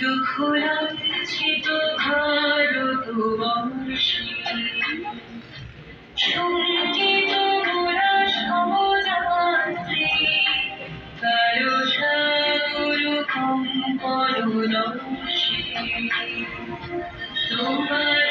দুঃখ লাগছে তো ভারত বংশী চুলকিত মোরা সমজাত্রী কারও সাগুরু কম্পরু নংশী তোমার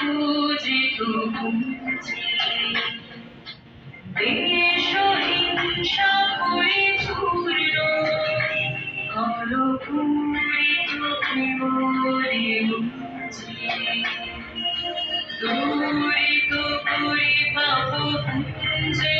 খুঁজে খুঁজে। দেশ হিংসা করে ছুড়ল কল পুরে চোখে মরে দূরে তো করে পাবো খুঁজে